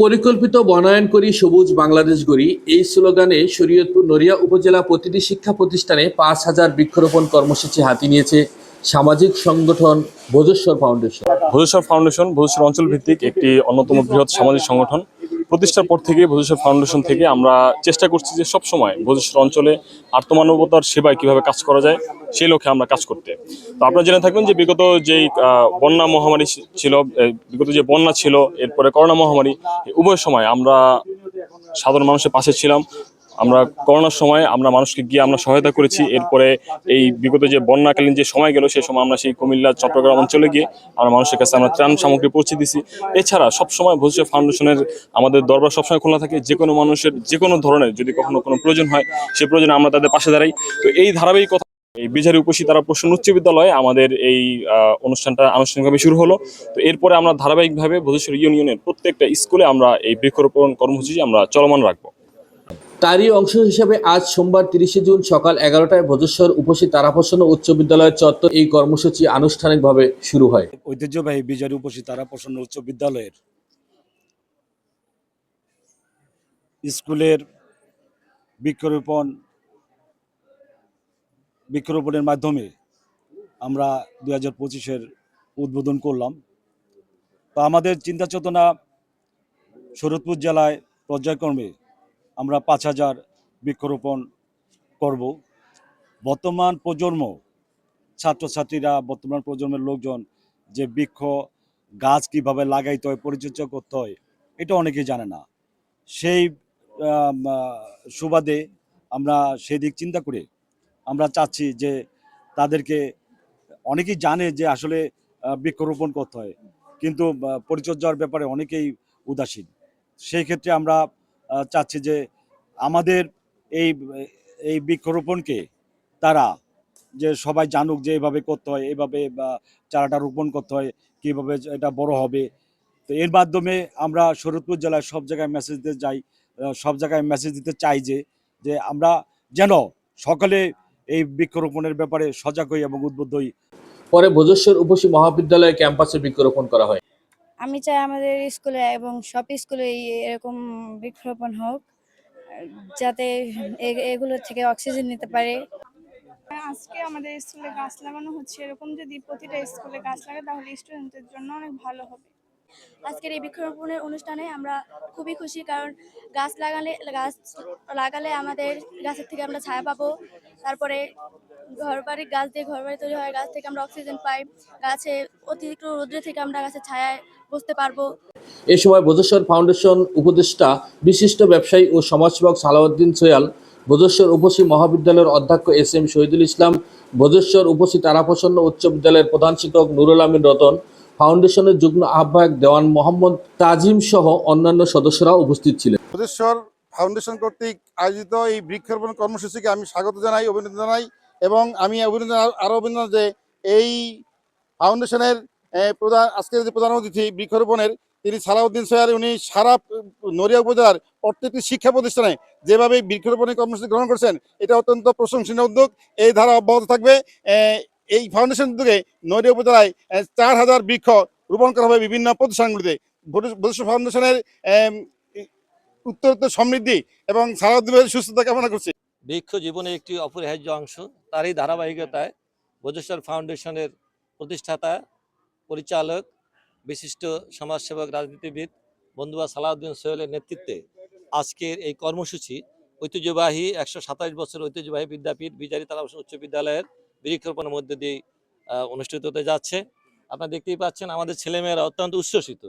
পরিকল্পিত বনায়ন করি, সবুজ বাংলাদেশ গড়ি। এই স্লোগানে শরীয়তপুর নড়িয়া উপজেলা প্রতিটি শিক্ষা প্রতিষ্ঠানে পাঁচ হাজার বৃক্ষরোপণ কর্মসূচি হাতে নিয়েছে সামাজিক সংগঠন ভোজেশ্বর ফাউন্ডেশন। ভোজেশ্বর ফাউন্ডেশন, ভোজেশ্বর অঞ্চল ভিত্তিক একটি অন্যতম বৃহৎ সামাজিক সংগঠন। প্রতিষ্ঠার পর থেকে ভোজেশ্বর ফাউন্ডেশন থেকে আমরা চেষ্টা করছি যে সব সময় ভোজেশ্বর অঞ্চলে আত্মমানবতার সেবায় কীভাবে কাজ করা যায় সেই লক্ষ্যে আমরা কাজ করতে। তো আপনারা জেনে থাকবেন যে বিগত যেই বন্যা মহামারী ছিল বিগত যে বন্যা ছিল, এরপরে করোনা মহামারী উভয় সময় আমরা সাধারণ মানুষের পাশে ছিলাম। আমরা করোনার সময় আমরা মানুষকে গিয়ে আমরা সহায়তা করেছি। এরপরে এই বিগত যে বন্যাকালীন যে সময় গেল সেই সময় আমরা সেই কুমিল্লা, চট্টগ্রাম অঞ্চলে গিয়ে আমরা মানুষের কাছে আমরা ত্রাণ সামগ্রী পৌঁছে দিছি। এছাড়া সবসময় ভবিষ্যৎ ফাউন্ডেশনের আমাদের দরবার সবসময় খোলা থাকে। যে কোনো মানুষের যে কোনো ধরনের যদি কখনো কোনো প্রয়োজন হয়, সে প্রয়োজনে আমরা তাদের পাশে দাঁড়াই। তো এই ধারাবাহিকতা এই বিজারি উপসী তারা প্রশ্ন উচ্চ বিদ্যালয়ে আমাদের এই আহ, অনুষ্ঠানটা আনুষ্ঠানিকভাবে শুরু হলো। তো এরপরে আমরা ধারাবাহিকভাবে ভোজেশ্বর ইউনিয়নের প্রত্যেকটা স্কুলে আমরা এই বৃক্ষরোপণ কর্মসূচি আমরা চলমান রাখব। তারই অংশ হিসেবে আজ সোমবার তিরিশে জুন সকাল এগারোটায় ভোজেশ্বর উপসী তারাপ্রসন্ন উচ্চ বিদ্যালয়ের চত্বর এই কর্মসূচি আনুষ্ঠানিকভাবে শুরু হয়। ঐতিহ্যবাহী বিজারি উপসী তারা প্রসন্ন উচ্চ বিদ্যালয়ের স্কুলের বৃক্ষরোপণ বৃক্ষরোপণের মাধ্যমে আমরা দুই হাজার পঁচিশের উদ্বোধন করলাম। তো আমাদের চিন্তা চেতনা শরৎপুর জেলায় পর্যায়ক্রমে আমরা পাঁচ হাজার বৃক্ষরোপণ করব। বর্তমান প্রজন্ম, ছাত্রছাত্রীরা, বর্তমান প্রজন্মের লোকজন যে বৃক্ষ গাছ কীভাবে লাগাইতে হয়, পরিচর্যা করতে হয়, এটা অনেকেই জানে না। সেই সুবাদে আমরা সেদিক চিন্তা করে আমরা চাচ্ছি যে তাদেরকে, অনেকেই জানে যে আসলে বৃক্ষরোপণ করতে হয়। কিন্তু পরিচর্যার ব্যাপারে অনেকেই উদাসীন। সেই ক্ষেত্রে আমরা চাচ্ছি যে আমাদের এই এই বৃক্ষরোপণকে তারা যে সবাই জানুক যে এইভাবে করতে হয় এইভাবে চারাটা রোপণ করতে হয়, কীভাবে এটা বড় হবে। তো এর মাধ্যমে আমরা শরৎপুর জেলায় সব জায়গায় মেসেজ দিতে যাই সব জায়গায় মেসেজ দিতে চাই যে যে আমরা যেন সকলে এই বৃক্ষরোপণের ব্যাপারে সজাগ হই এবং উদ্বুদ্ধ হই। পরে ভোজেশ্বর উপসী মহাবিদ্যালয় ক্যাম্পাসে বৃক্ষরোপণ করা হয়। আমি চাই আমাদের স্কুলে এবং সব স্কুলে এরকম বৃক্ষরোপণ হোক যাতে এ- এগুলো থেকে অক্সিজেন নিতে পারে। আজকে আমাদের স্কুলে গাছ লাগানো হচ্ছে। এরকম যদি প্রতিটা স্কুলে গাছ লাগে তাহলে স্টুডেন্টদের জন্য অনেক ভালো হবে। আজকের এই বৃক্ষরোপণের অনুষ্ঠানে আমরা খুবই খুশি, কারণ গাছ লাগালে গাছ লাগালে আমাদের গাছের থেকে আমরা ছায়া পাবো। তারপরে ঘর বাড়ির গাছ দিয়ে ঘর বাড়ি তৈরি হয়, গাছ থেকে আমরা অক্সিজেন পাই, গাছে অতিরিক্ত রোদ্রে থেকে আমরা গাছের ছায়ায় বসতে পারব। এ সময় ভোজেশ্বর ফাউন্ডেশন উপদেষ্টা, বিশিষ্ট ব্যবসায়ী ও সমাজসেবক সালাউদ্দিন সোয়াল ভোজেশ্বর উপসী মহাবিদ্যালয়ের অধ্যক্ষ এস এম শহীদুল ইসলাম ভোজেশ্বর উপসী তারাপ্রসন্ন উচ্চ বিদ্যালয়ের প্রধান শিক্ষক নুরুল আমিন রতন ফাউন্ডেশনের যুগ্ম আহ্বায়ক দেওয়ান মোহাম্মদ তাজিম সহ অন্যান্য সদস্যরা উপস্থিত ছিলেন। প্রদেশ্বর ফাউন্ডেশন কর্তৃক আয়োজিত এই বৃক্ষরোপণ কর্মসূচিকে আমি স্বাগত জানাই, অভিনন্দন জানাই এবং আমি অভিনন্দন আরও অভিনন্দন যে এই ফাউন্ডেশনের প্রধান আজকের যে প্রধান অতিথি বৃক্ষরোপণের, তিনি সালাউদ্দিন সোয়ার উনি সারা নড়িয়া উপজেলার প্রত্যেকটি শিক্ষা প্রতিষ্ঠানে যেভাবে বৃক্ষরোপণের কর্মসূচি গ্রহণ করছেন, এটা অত্যন্ত প্রশংসনীয় উদ্যোগ। এই ধারা অব্যাহত থাকবে। এই ফাউন্ডেশন উদ্যোগে নড়িয়া উপজেলায় চার হাজার বৃক্ষ রোপণ করা হবে বিভিন্ন প্রতিষ্ঠানগুলিতে। বরিশ ফাউন্ডেশনের উত্তরোত্তর সমৃদ্ধি এবং সারাদিনের সুস্থতা কামনা করছি। বৃক্ষ জীবনের একটি অপরিহার্য অংশ। তারই ধারাবাহিকতায় ভোজেশ্বর ফাউন্ডেশনের প্রতিষ্ঠাতা, পরিচালক, বিশিষ্ট সমাজসেবক, রাজনীতিবিদ বন্ধুয়া সালাউদ্দিন সোহেলের নেতৃত্বে আজকের এই কর্মসূচি ঐতিহ্যবাহী একশো সাতাশ বছর ঐতিহ্যবাহী বিদ্যাপীঠ, বিজারি তালা উচ্চ বিদ্যালয়ের বৃক্ষরোপণের মধ্যে দিয়ে অনুষ্ঠিত হতে যাচ্ছে। আপনারা দেখতেই পাচ্ছেন আমাদের ছেলেমেয়েরা অত্যন্ত উচ্ছ্বসিত।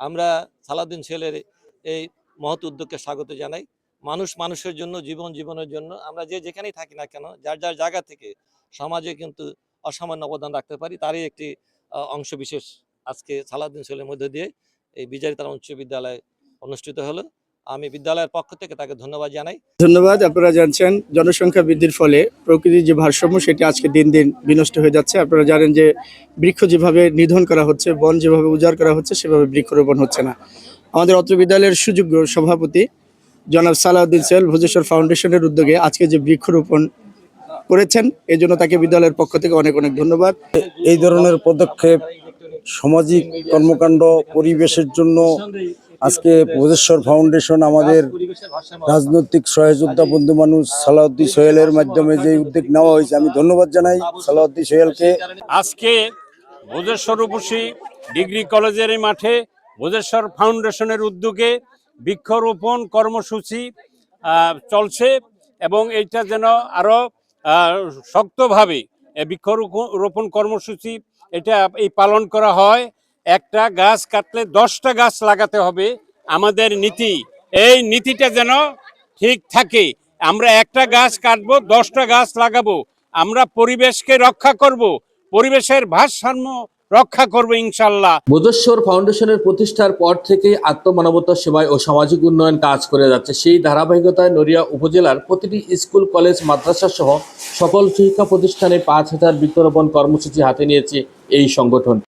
আমরা সালাউদ্দিন সোহেলের এই মহৎ উদ্যোগকে স্বাগত জানাই। মানুষ মানুষের জন্য, জীবন জীবনের জন্য, আমরা যে যেখানেই থাকি না কেন, যার যার জায়গা থেকে সমাজে কিন্তু অসামান্য অবদান রাখতে পারি, তারই একটি অংশ বিশেষ আজকে সালাউদ্দিন সোহেলের মধ্যে দিয়ে এই বিজারিতার উচ্চ বিদ্যালয় অনুষ্ঠিত হলো। আমি বিদ্যালয়ের পক্ষ থেকে তাকে ধন্যবাদ জানাই। ধন্যবাদ আপনারা জানছেন জনসংখ্যা বৃদ্ধির ফলে প্রকৃতির যে ভারসাম্য সেটি আজকে দিন দিন বিনষ্ট হয়ে যাচ্ছে। আপনারা জানেন যে বৃক্ষ যেভাবে নিধন করা হচ্ছে বন যেভাবে উজাড় করা হচ্ছে সেভাবে বৃক্ষরোপণ হচ্ছে না। আমাদের অত্র বিদ্যালয়ের সুযোগ্য সভাপতি জনাব সালাউদ্দিন সেল ভোজেশ্বর ফাউন্ডেশনের উদ্যোগে আজকে যে বৃক্ষরোপণ করেছেন এই জন্য তাকে বিদ্যালয়ের পক্ষ থেকে অনেক অনেক ধন্যবাদ। এই ধরনের পদক্ষেপ সামাজিক কর্মকাণ্ড পরিবেশের জন্য আজকে ভোজেশ্বর ফাউন্ডেশন আমাদের রাজনৈতিক সহযোদ্ধা বন্ধু মানুষ সালাউদ্দিন সোহেলের মাধ্যমে যে উদ্যোগ নেওয়া হয়েছে, আমি ধন্যবাদ জানাই সালাউদ্দিন সোহেলকে। আজকে ভোজেশ্বর উপসী ডিগ্রি কলেজের মাঠে ভোজেশ্বর ফাউন্ডেশনের উদ্যোগে বৃক্ষরোপণ কর্মসূচি চলছে এবং এইটা যেন আরও শক্তভাবে বৃক্ষরোপণ কর্মসূচি এটা এই পালন করা হয়। একটা গাছ কাটলে দশটা গাছ লাগাতে হবে। আমাদের নীতি, এই নীতিটা যেন ঠিক থাকে। আমরা একটা গাছ কাটবো, দশটা গাছ লাগাবো। আমরা পরিবেশকে রক্ষা করব, পরিবেশের ভারসাম্য রক্ষা করব ইনশাল্লাহ। বোধেশ্বর ফাউন্ডেশনের প্রতিষ্ঠার পর থেকে আত্মমানবতা সেবায় ও সামাজিক উন্নয়ন কাজ করে যাচ্ছে। সেই ধারাবাহিকতায় নড়িয়া উপজেলার প্রতিটি স্কুল, কলেজ, মাদ্রাসা সহ সকল শিক্ষা প্রতিষ্ঠানে পাঁচ হাজার বৃক্ষরোপণ কর্মসূচি হাতে নিয়েছে এই সংগঠনটি